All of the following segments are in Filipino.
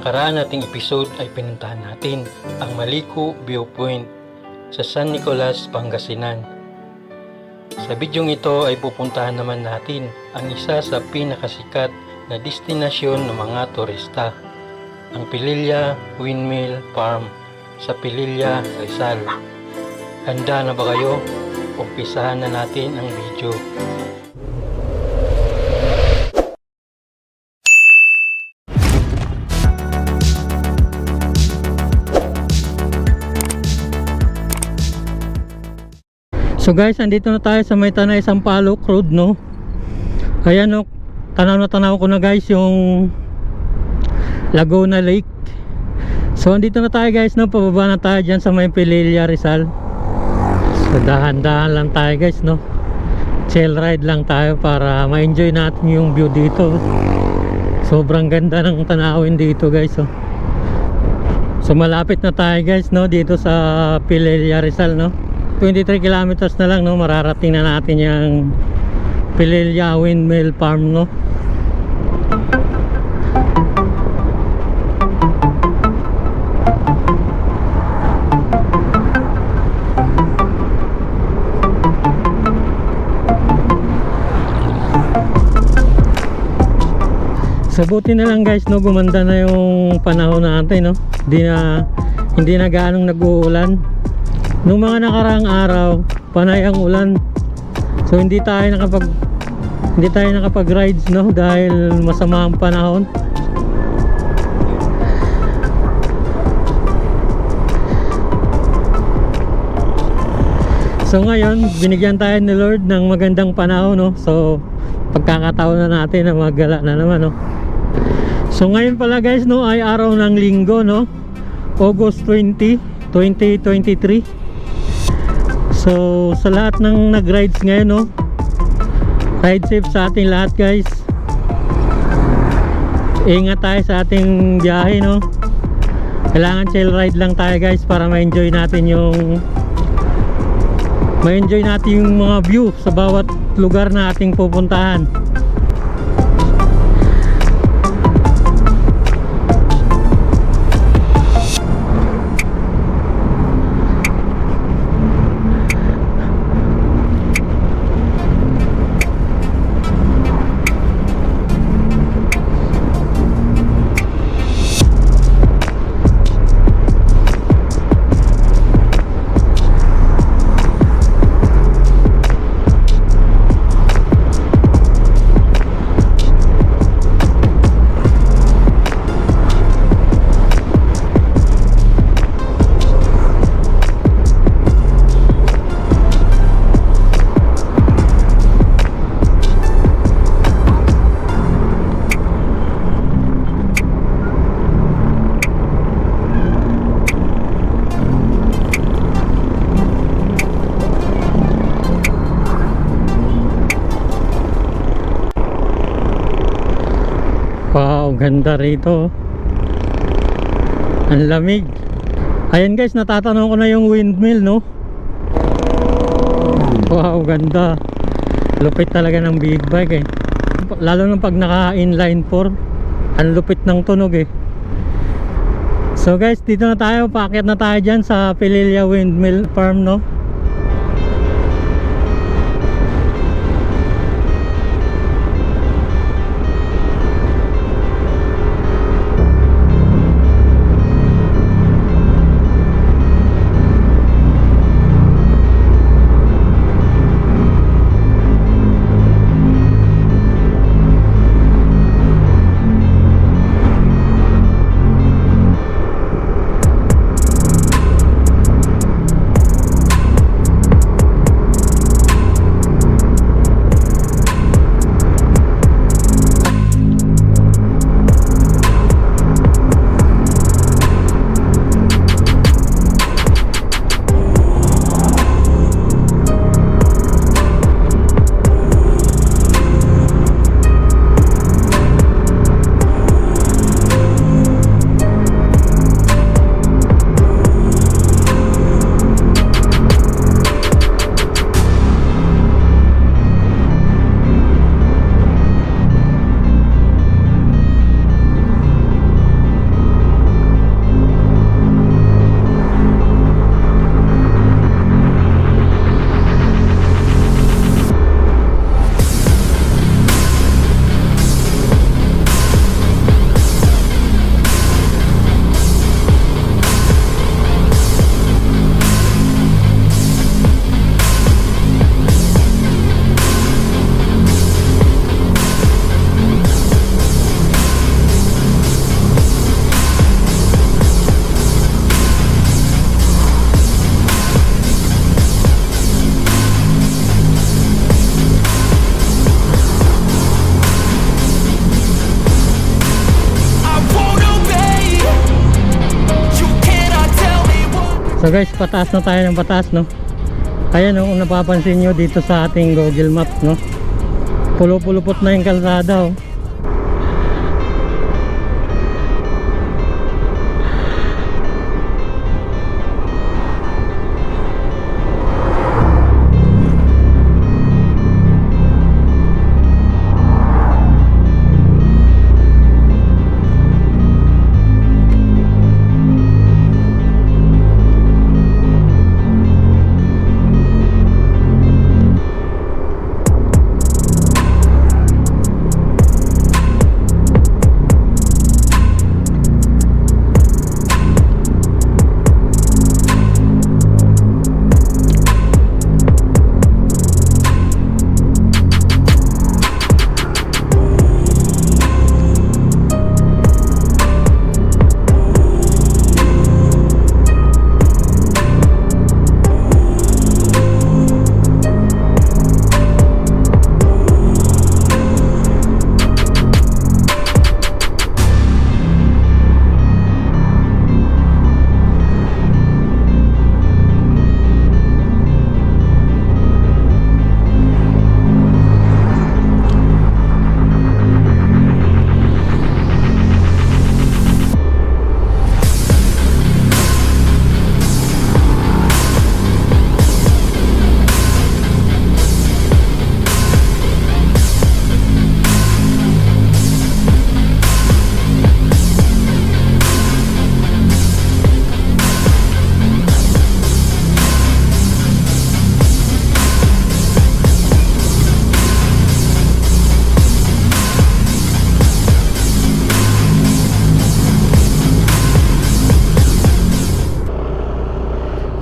nakaraan nating episode ay pinuntahan natin ang Maliko Viewpoint sa San Nicolas, Pangasinan. Sa bidyong ito ay pupuntahan naman natin ang isa sa pinakasikat na destinasyon ng mga turista, ang Pililla Windmill Farm sa Pililla, Rizal. Handa na ba kayo? Umpisahan na natin ang video. So guys, andito na tayo sa may Tanay Sampaloc Road, no? Ayan, no? Tanaw na tanaw ko na guys yung Laguna Lake. So andito na tayo guys, no? Pababa na tayo dyan sa may Pililla Rizal. So dahan-dahan lang tayo guys, no? Chill ride lang tayo para ma-enjoy natin yung view dito. Sobrang ganda ng tanawin dito guys, oh. So malapit na tayo guys, no? Dito sa Pililla Rizal, no? 23 kilometers na lang no mararating na natin yung Pililla Windmill Farm no So na lang guys no gumanda na yung panahon natin no. Hindi na hindi na gaanong nag-uulan. Nung mga nakaraang araw, panay ang ulan. So hindi tayo nakapag hindi tayo nakapag-rides no dahil masama ang panahon. So ngayon, binigyan tayo ni Lord ng magandang panahon no. So pagkakataon na natin na maggala na naman no. So ngayon pala guys no ay araw ng linggo no. August 20, 2023. So sa lahat ng nag-rides ngayon no. Ride safe sa ating lahat guys. Ingat tayo sa ating biyahe no. Kailangan chill ride lang tayo guys para ma-enjoy natin yung ma-enjoy natin yung mga view sa bawat lugar na ating pupuntahan. Ganda rito. Ang lamig. Ayan guys, natatanong ko na yung windmill, no? Wow, ganda. Lupit talaga ng big bike eh. Lalo na pag naka inline 4, ang lupit ng tunog eh. So guys, dito na tayo, paakyat na tayo dyan sa Pililla Windmill Farm, no? Guys, pataas na tayo ng pataas, no? Ayan, no, kung napapansin nyo dito sa ating Google Maps, no? Pulo-pulupot na yung kalsada, oh.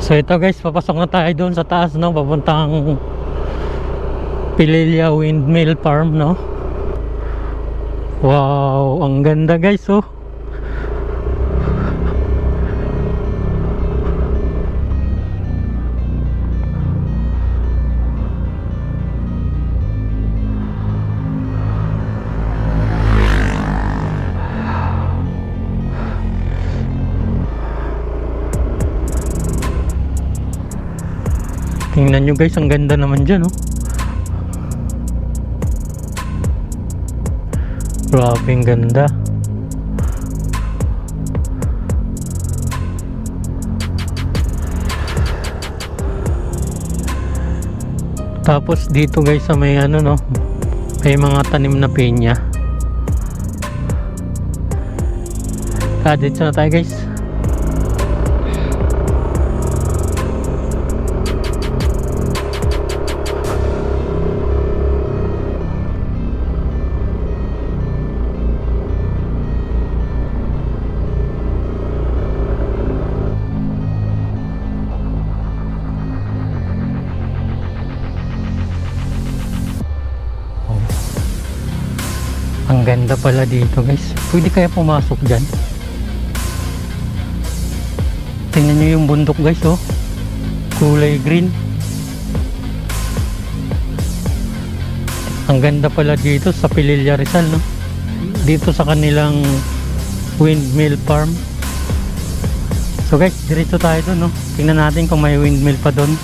So ito guys, papasok na tayo doon sa taas no, papuntang Pililia Windmill Farm no. Wow, ang ganda guys oh. Tingnan nyo guys, ang ganda naman dyan oh. Grabe ang ganda. Tapos dito guys sa may ano no, may mga tanim na pinya. Dito na tayo guys. Ang ganda pala dito guys. Pwede kaya pumasok dyan? Tingnan nyo yung bundok guys oh. Kulay green. Ang ganda pala dito sa Pililla Rizal no. Dito sa kanilang windmill farm. So guys, diretso tayo doon no. Tingnan natin kung may windmill pa doon.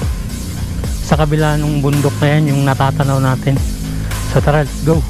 Sa kabila ng bundok na yan, yung natatanaw natin. So tara, let's go.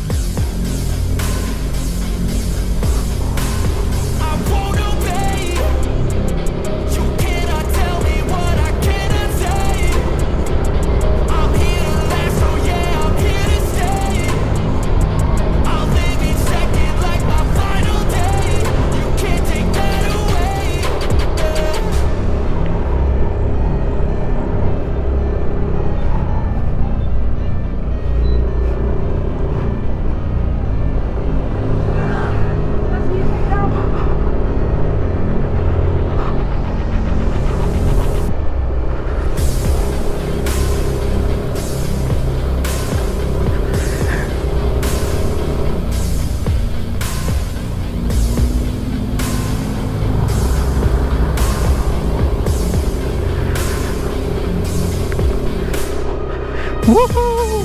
Woohoo!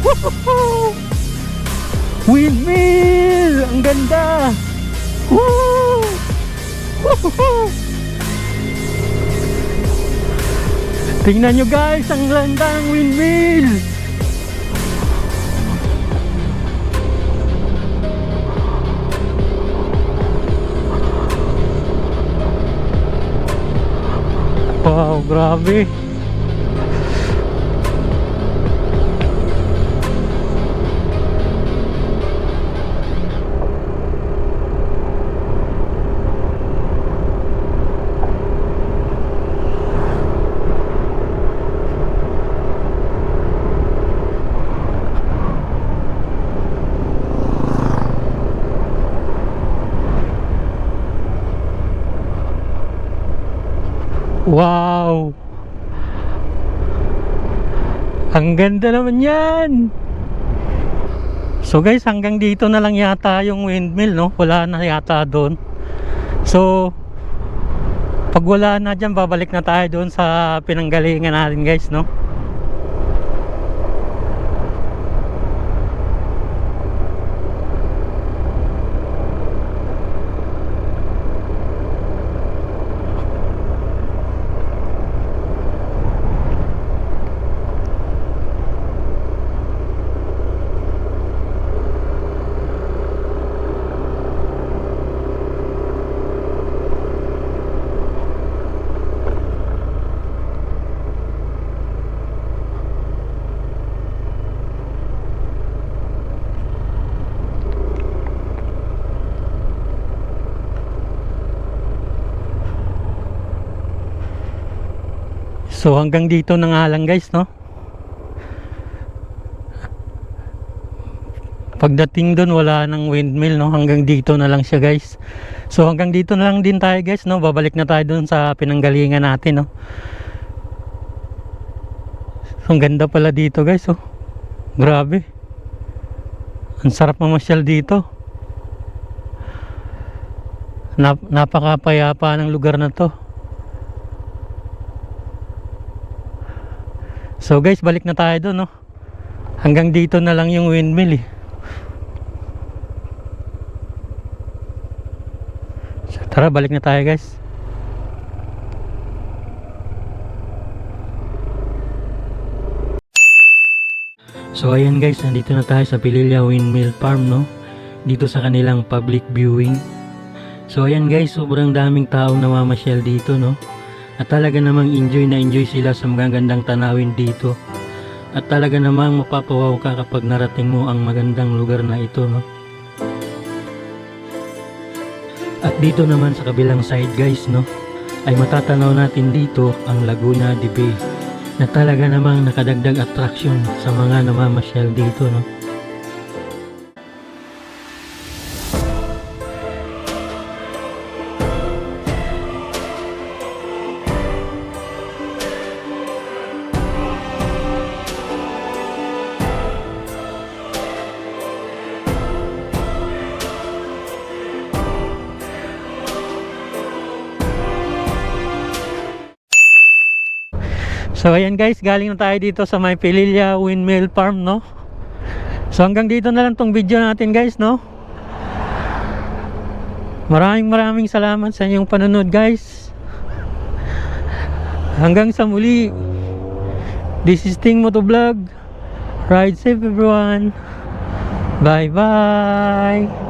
Woohoo! Windmill! Ang ganda! Woo! Woohoo! Tingnan nyo guys, ang ganda ng windmill. Wow, grabe. Wow! Ang ganda naman yan! So guys, hanggang dito na lang yata yung windmill, no? Wala na yata doon. So, pag wala na dyan, babalik na tayo doon sa pinanggalingan natin guys, no? So hanggang dito na nga lang guys, no? Pagdating doon wala nang windmill, no? Hanggang dito na lang siya guys. So hanggang dito na lang din tayo guys, no? Babalik na tayo doon sa pinanggalingan natin, no? So, ang ganda pala dito guys, oh. Grabe. Ang sarap mamasyal dito. Nap napakapayapa ng lugar na to. So guys, balik na tayo doon, no? Hanggang dito na lang yung windmill, eh. So, tara, balik na tayo, guys. So ayan guys, nandito na tayo sa Pililla Windmill Farm, no? Dito sa kanilang public viewing. So ayan guys, sobrang daming tao namamasyal dito, no? At talaga namang enjoy na enjoy sila sa magagandang tanawin dito. At talaga namang mapapawaw ka kapag narating mo ang magandang lugar na ito, no? At dito naman sa kabilang side guys, no? Ay matatanaw natin dito ang Laguna de Bay na talaga namang nakadagdag attraction sa mga namamasyal dito, no? So ayan guys, galing na tayo dito sa may Pililla Windmill Farm, no? So hanggang dito na lang tong video natin guys, no? Maraming maraming salamat sa inyong panonood guys. Hanggang sa muli. This is Ting Moto Vlog. Ride safe everyone. Bye bye.